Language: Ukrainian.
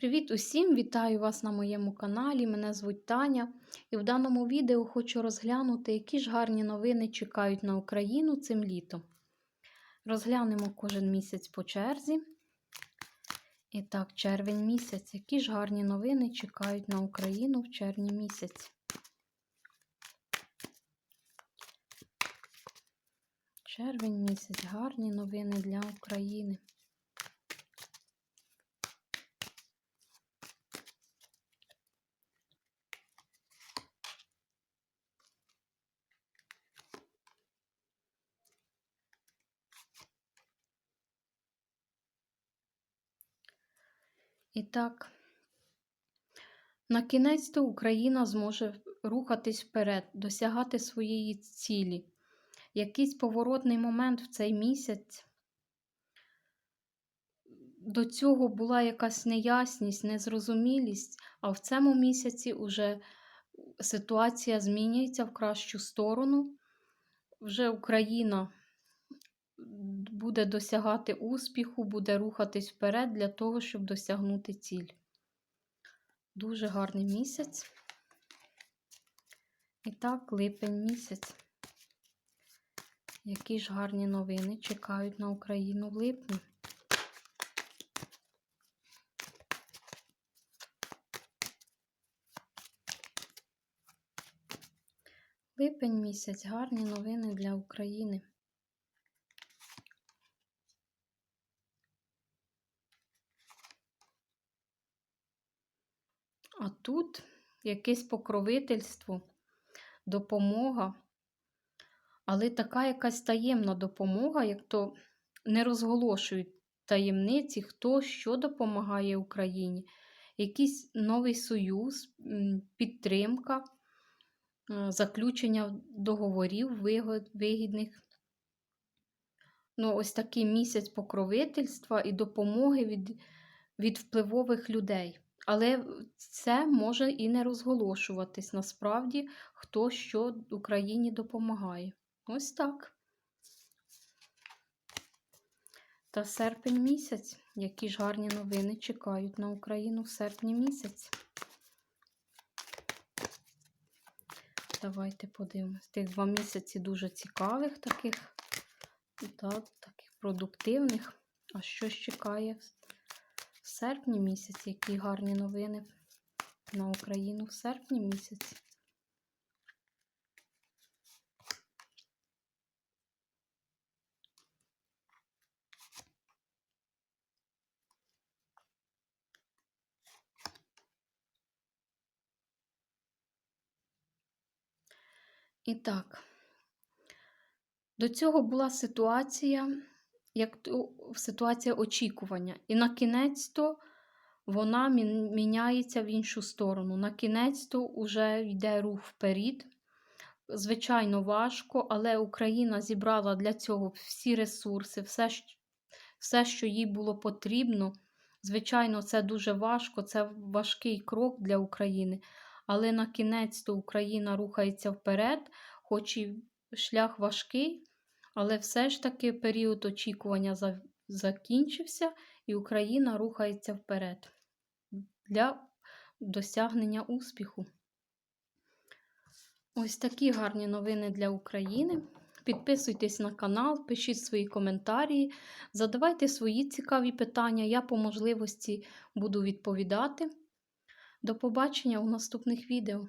Привіт усім! Вітаю вас на моєму каналі. Мене звуть Таня. І в даному відео хочу розглянути, які ж гарні новини чекають на Україну цим літом. Розглянемо кожен місяць по черзі. І так, червень місяць. Які ж гарні новини чекають на Україну в червні місяці? Червень місяць. Гарні новини для України. І так, на кінець то Україна зможе рухатись вперед, досягати своєї цілі. Якийсь поворотний момент в цей місяць. До цього була якась неясність, незрозумілість, а в цьому місяці вже ситуація змінюється в кращу сторону. Вже Україна буде досягати успіху, буде рухатись вперед для того, щоб досягнути ціль. Дуже гарний місяць. І так, липень місяць. Які ж гарні новини чекають на Україну в липні. Липень місяць гарні новини для України. А тут якесь покровительство, допомога, але така якась таємна допомога, як то не розголошують таємниці, хто що допомагає Україні. Якийсь новий союз, підтримка, заключення договорів вигідних. Ну, ось такий місяць покровительства і допомоги від, від впливових людей. Але це може і не розголошуватись насправді, хто що Україні допомагає. Ось так. Та серпень місяць. Які ж гарні новини чекають на Україну в серпні місяць. Давайте подивимось. Тих два місяці дуже цікавих таких, так, таких продуктивних. А що ж чекає в серпні місяці, які гарні новини на Україну в серпні місяці. І так, до цього була ситуація, як то ситуація очікування. І на кінець то вона міняється в іншу сторону. На кінець то вже йде рух вперед. Звичайно, важко, але Україна зібрала для цього всі ресурси, все, все, що їй було потрібно. Звичайно, це дуже важко, це важкий крок для України. Але на кінець то Україна рухається вперед, хоч і шлях важкий, але все ж таки період очікування закінчився, і Україна рухається вперед для досягнення успіху. Ось такі гарні новини для України. Підписуйтесь на канал, пишіть свої коментарі, задавайте свої цікаві питання. Я по можливості буду відповідати. До побачення у наступних відео.